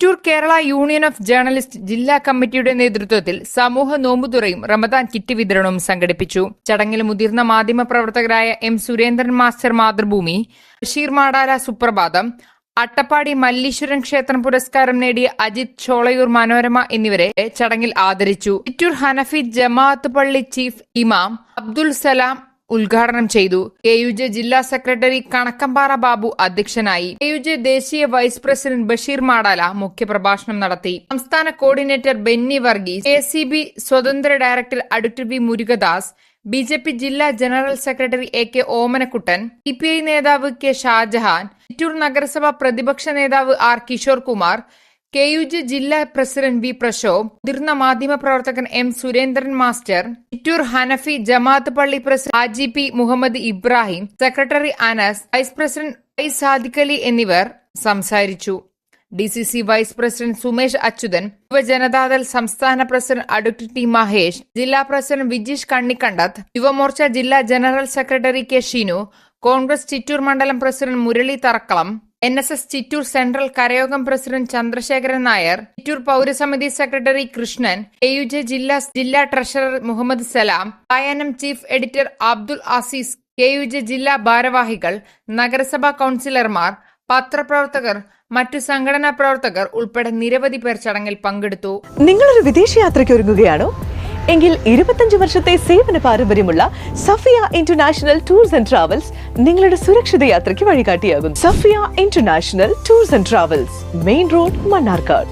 Chittur Kerala union of journalist ജില്ലാ കമ്മിറ്റിയുടെ നേതൃത്വത്തിൽ സമൂഹ നോമ്പുതുറയും റമദാൻ കിറ്റ് വിതരണവും സംഘടിപ്പിച്ചു. ചടങ്ങിൽ മുതിർന്ന മാധ്യമ പ്രവർത്തകരായ എം സുരേന്ദ്രൻ മാസ്റ്റർ മാതൃഭൂമി ബഷീർ മാടാല സുപ്രഭാതം അട്ടപ്പാടി മല്ലീശ്വരൻ ക്ഷേത്രം പുരസ്കാരം നേടിയ അജിത് ചോളയൂർ മനോരമ എന്നിവരെ ചടങ്ങിൽ ആദരിച്ചു. ചിറ്റൂർ ഹനഫി ജമാഅത്ത് പള്ളി ചീഫ് ഇമാം അബ്ദുൽ സലാം ഉദ്ഘാടനം ചെയ്തു. കെ യു ജെ ജില്ലാ സെക്രട്ടറി കണക്കമ്പാറ ബാബു അധ്യക്ഷനായി. കെ യു ജെ ദേശീയ വൈസ് പ്രസിഡന്റ് ബഷീർ മാടാല മുഖ്യപ്രഭാഷണം നടത്തി. സംസ്ഥാന coordinator Benny Varghese K C B സ്വതന്ത്ര director advocate V Murukadas B J P ജില്ലാ general secretary A K Omanakuttan C P I നേതാവ് കെ ഷാജഹാൻ ചിറ്റൂർ നഗരസഭ പ്രതിപക്ഷ നേതാവ് R Kishore Kumar K U G ജില്ലാ പ്രസിഡന്റ് വി പ്രശോഭ് മുതിർന്ന മാധ്യമ പ്രവർത്തകൻ എം സുരേന്ദ്രൻ മാസ്റ്റർ ചിറ്റൂർ ഹനഫി ജമാഅത്ത് പള്ളി president Haji P Muhammad Ibrahim secretary Anas vice president I Sadiq Ali എന്നിവർ സംസാരിച്ചു. D C C vice president Sumesh Achuthan Yuva Janata Dal സംസ്ഥാന president advocate T Mahesh ജില്ലാ president Vijeesh കണ്ണിക്കണ്ടത്ത് Yuva Morcha ജില്ലാ general secretary K Shinu Congress Chittur മണ്ഡലം president Murali Tharakkalam N S S Chittur central കരയോഗം president Chandrasekharan Nair Chittur പൌരസമിതി secretary Krishnan A U J ജില്ലാ treasurer Muhammad Salam Payanam chief editor Abdul Azeez K U J ജില്ലാ ഭാരവാഹികൾ നഗരസഭാ കൌൺസിലർമാർ പത്രപ്രവർത്തകർ മറ്റു സംഘടനാ പ്രവർത്തകർ ഉൾപ്പെടെ നിരവധി പേർ ചടങ്ങിൽ പങ്കെടുത്തു. നിങ്ങളൊരു വിദേശയാത്രയ്ക്ക് ഒരുങ്ങുകയാണോ? എങ്കിൽ ഇരുപത്തഞ്ച് വർഷത്തെ സേവന പാരമ്പര്യമുള്ള Safiya international tours and travels നിങ്ങളുടെ സുരക്ഷിത യാത്രയ്ക്ക് വഴികാട്ടിയാകും. Safiya international tours and travels. Main road Mannarkkad.